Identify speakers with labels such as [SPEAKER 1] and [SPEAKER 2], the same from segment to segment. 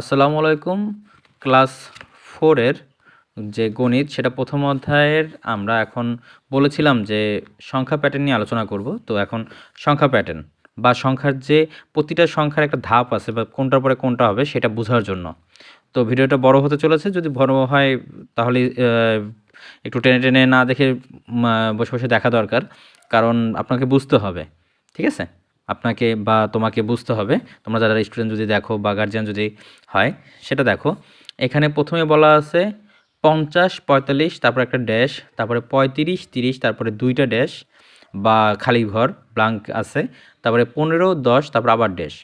[SPEAKER 1] আসসালামু আলাইকুম। ক্লাস ফোরের যে গণিত, সেটা প্রথম অধ্যায়ের আমরা এখন বলেছিলাম যে সংখ্যা প্যাটার্ন নিয়ে আলোচনা করব। তো এখন সংখ্যা প্যাটার্ন বা সংখ্যার যে প্রতিটা সংখ্যার একটা ধাপ আছে বা কোনটার পরে কোনটা হবে, সেটা বোঝার জন্য। তো ভিডিওটা বড় হতে চলেছে, যদি বড় হয় তাহলে একটু টেনে টেনে না দেখে বসে বসে দেখা দরকার, কারণ আপনাকে বুঝতে হবে। ঠিক আছে? আপনাকে বা তোমাকে বুঝতে হবে। তোমরা যারা স্টুডেন্ট যদি দেখো বা গার্জিয়ান যদি হয়, সেটা দেখো। এখানে প্রথমে বলা আছে পঞ্চাশ, পঁয়তাল্লিশ, তারপর একটা ড্যাশ তারপরে পঁয়ত্রিশ, তিরিশ, তারপরে দুইটা ড্যাশ বা খালি ঘর ব্লাঙ্ক আছে। তারপরে পনেরো, দশ, তারপর আবার ড্যাশ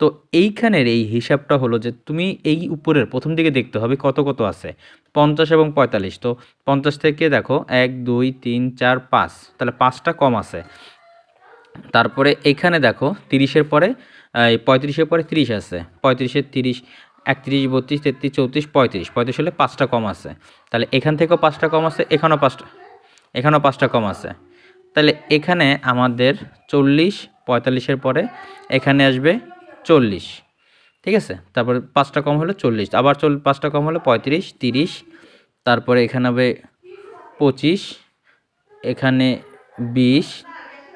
[SPEAKER 1] তো এইখানের এই হিসাবটা হলো যে তুমি এই উপরের প্রথম দিকে দেখতে হবে কত কত আছে। পঞ্চাশ এবং পঁয়তাল্লিশ, তো পঞ্চাশ থেকে দেখো এক, দুই, তিন, চার, পাঁচ। তাহলে পাঁচটা কম আছে। তারপরে এখানে দেখো তিরিশের পরে পঁয়ত্রিশের পরে তিরিশ আছে। পঁয়ত্রিশের তিরিশ, একত্রিশ, বত্রিশ, তেত্রিশ, চৌত্রিশ, পঁয়ত্রিশ। পঁয়ত্রিশ হলে পাঁচটা কম আছে। তাহলে এখান থেকেও পাঁচটা কম আছে, এখানেও পাঁচটা এখানেও পাঁচটা কম আছে। তাহলে এখানে আমাদের চল্লিশ, পঁয়তাল্লিশের পরে এখানে আসবে চল্লিশ। ঠিক আছে? তারপরে পাঁচটা কম হলে চল্লিশ। আবার চল, পাঁচটা কম হলে পঁয়ত্রিশ, তিরিশ। তারপরে এখানে হবে পঁচিশ, এখানে বিশ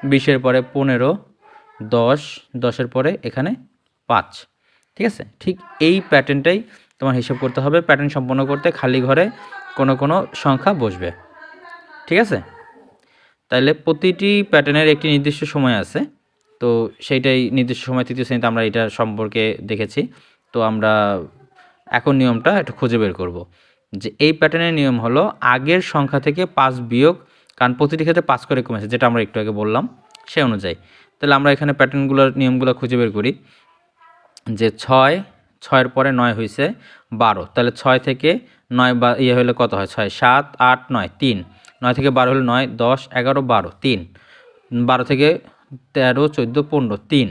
[SPEAKER 1] বিশের পরে পনেরো, দশ, দশের পরে এখানে পাঁচ। ঠিক আছে? ঠিক এই প্যাটার্নটাই তোমার হিসাব করতে হবে। প্যাটার্ন সম্পন্ন করতে খালি ঘরে কোনো কোনো সংখ্যা বসবে। ঠিক আছে? তাহলে প্রতিটি প্যাটার্নের একটি নির্দিষ্ট সময় আছে। তো সেইটাই নির্দিষ্ট সময়, তৃতীয় শ্রেণীতে আমরা এটা সম্পর্কে দেখেছি। তো আমরা এখন নিয়মটা একটু খুঁজে বের করব। যে এই প্যাটার্নের নিয়ম হলো আগের সংখ্যা থেকে পাঁচ বিয়োগ কারণ প্রতিটি ক্ষেত্রে পাঁচ করে কমেছে, যেটা আমরা একটু আগে বললাম, সে অনুযায়ী। তাহলে আমরা এখানে প্যাটার্নগুলোর নিয়মগুলো খুঁজে বের করি, যে ছয়, ছয়ের পরে নয় হয়েছে বারো। তাহলে ছয় থেকে নয় বা ইয়ে হলে কত হয়? ছয়, সাত, আট, নয়, তিন। নয় থেকে বারো হলে নয়, দশ, এগারো, বারো, তিন। বারো থেকে তেরো, চোদ্দ, পনেরো, তিন।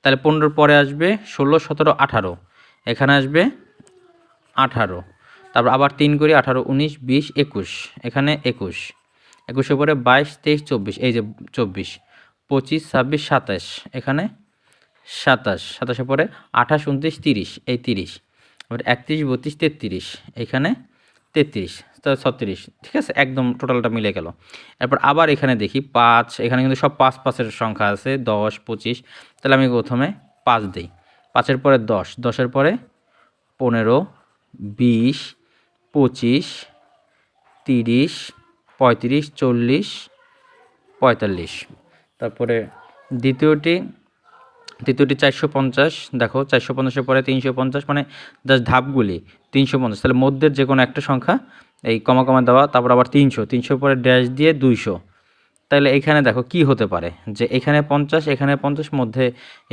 [SPEAKER 1] তাহলে পনেরোর পরে আসবে ষোলো, সতেরো, আঠারো। এখানে আসবে আঠারো। তারপর আবার তিন করি, আঠারো, উনিশ, বিশ, একুশ। এখানে একুশ। একুশের পরে বাইশ, তেইশ, চব্বিশ, এই যে চব্বিশ, পঁচিশ, ছাব্বিশ, সাতাশ, এখানে সাতাশ, সাতাশে পরে আঠাশ, উনত্রিশ, তিরিশ, এই তিরিশ, এবার একত্রিশ, বত্রিশ, তেত্রিশ, এখানে তেত্রিশ ছত্রিশ, ঠিক আছে? একদম টোটালটা মিলে গেল। এরপর আবার এখানে দেখি পাঁচ, এখানে কিন্তু সব পাঁচ পাঁচের সংখ্যা আছে, দশ, পঁচিশ, তাহলে আমি প্রথমে পাঁচ দিই। পাঁচের পরে দশ, দশের পরে পনেরো, বিশ, পঁচিশ, তিরিশ পঁয়ত্রিশ, চল্লিশ, পঁয়তাল্লিশ। তারপরে দ্বিতীয়টি তৃতীয়টি চারশো পঞ্চাশ, দেখো চারশো পঞ্চাশের পরে তিনশো পঞ্চাশ মানে জাস্ট ধাপগুলি, তিনশো পঞ্চাশ। তাহলে মধ্যের যে কোনো একটা সংখ্যা, এই কমা কমা দেওয়া, তারপর আবার তিনশো, তিনশোর পরে ড্যাশ দিয়ে দুইশো। তাহলে এখানে দেখো কি হতে পারে, যে এখানে পঞ্চাশ এখানে পঞ্চাশ, মধ্যে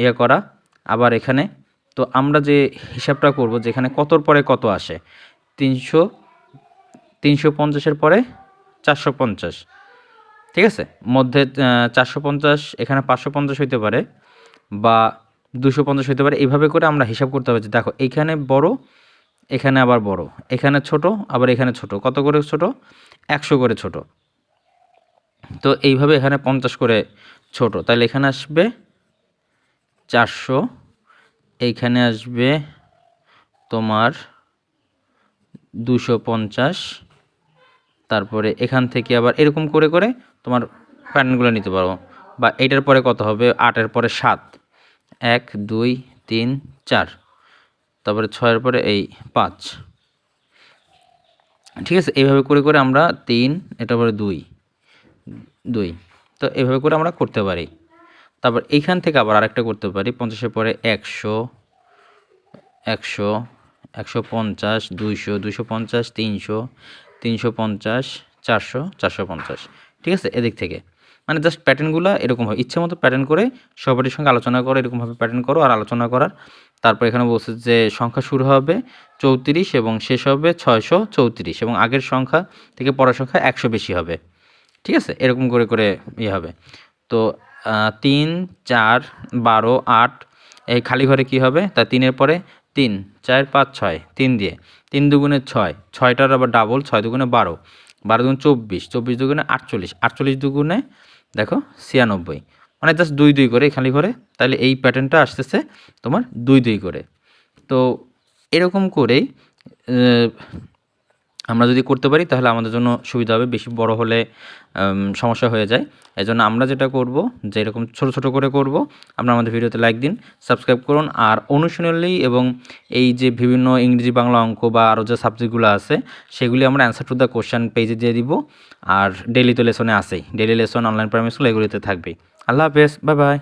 [SPEAKER 1] ইয়ে করা, আবার এখানে। তো আমরা যে হিসাবটা করব, যেখানে কতর পরে কত আসে, তিনশো তিনশো পঞ্চাশের পরে চারশো পঞ্চাশ। ঠিক আছে? মধ্যে চারশো পঞ্চাশ, এখানে পাঁচশো পঞ্চাশ হইতে পারে বা দুশো পঞ্চাশ হইতে পারে। এইভাবে করে আমরা হিসাব করতে হবে যে, দেখো এইখানে বড়, এখানে আবার বড়। এখানে ছোট, আবার এখানে ছোট। কত করে ছোট? একশো করে ছোট। তো এইভাবে এখানে পঞ্চাশ করে ছোট। তাহলে এখানে আসবে চারশো। এইখানে আসবে তোমার দুশো পঞ্চাশ। তারপরে এখান থেকে আবার এরকম করে করে তোমার প্যাটার্নগুলো নিতে পারো। বা এইটার পরে কত হবে? আটের পরে সাত। এক, দুই, তিন, চার। তারপরে ছয়ের পরে এই পাঁচ। ঠিক আছে? এইভাবে করে করে আমরা তিন, এটার পরে দুই দুই। তো এইভাবে করে আমরা করতে পারি। তারপর এইখান থেকে আবার আরেকটা করতে পারি। পঞ্চাশের পরে একশো একশো একশো পঞ্চাশ, দুইশো দুইশো পঞ্চাশ, তিনশো তিনশো পঞ্চাশ, চারশো চারশো পঞ্চাশ। ঠিক আছে? এদিক থেকে। মানে জাস্ট প্যাটার্নগুলো এরকম হয়। ইচ্ছে মতো প্যাটার্ন করে সবারই সঙ্গে আলোচনা করো, এরকমভাবে প্যাটার্ন করো আর আলোচনা করার। তারপর এখানে বলছে যে সংখ্যা শুরু হবে চৌত্রিশ এবং শেষ হবে ছয়শো চৌত্রিশ এবং আগের সংখ্যা থেকে পরের সংখ্যা একশো বেশি হবে। ঠিক আছে? এরকম করে করে ইয়ে হবে। তো তিন, চার, বারো, আট, এই খালি ঘরে কি হবে? তা তিনের পরে তিন, চার, পাঁচ, ছয়, তিন দিয়ে। তিন দুগুণে ছয়, ছয়টার আবার ডাবল ছয় দুগুণে বারো। বারো দুগুণ চব্বিশ চব্বিশ দুগুণে আটচল্লিশ আটচল্লিশ দুগুণে, দেখো, ছিয়ানব্বই। মানে জাস্ট দুই দুই করে খালি করে, তাহলে এই প্যাটার্নটা আসতেছে তোমার দুই দুই করে। তো এরকম করেই আমরা যদি করতে পারি, তাহলে আমাদের জন্য সুবিধা হবে। বেশি বড় হলে সমস্যা হয়ে যায়। এই জন্য আমরা যেটা করব, যে এরকম ছোট ছোট করে করব। আপনারা আমাদের ভিডিওতে লাইক দিন সাবস্ক্রাইব করুন। আর অনুশীলনী এবং এই যে বিভিন্ন ইংরেজি বাংলা অঙ্ক বা আরও যে সাবজেক্টগুলো আছে, সেগুলি আমরা অ্যান্সার টু দ্য কোশ্চেন পেজে দিয়ে দিব। আর ডেলি তো লেসনে আসেই daily lesson online primary school এগুলিতে থাকবেই। আল্লাহ হাফেজ। Bye bye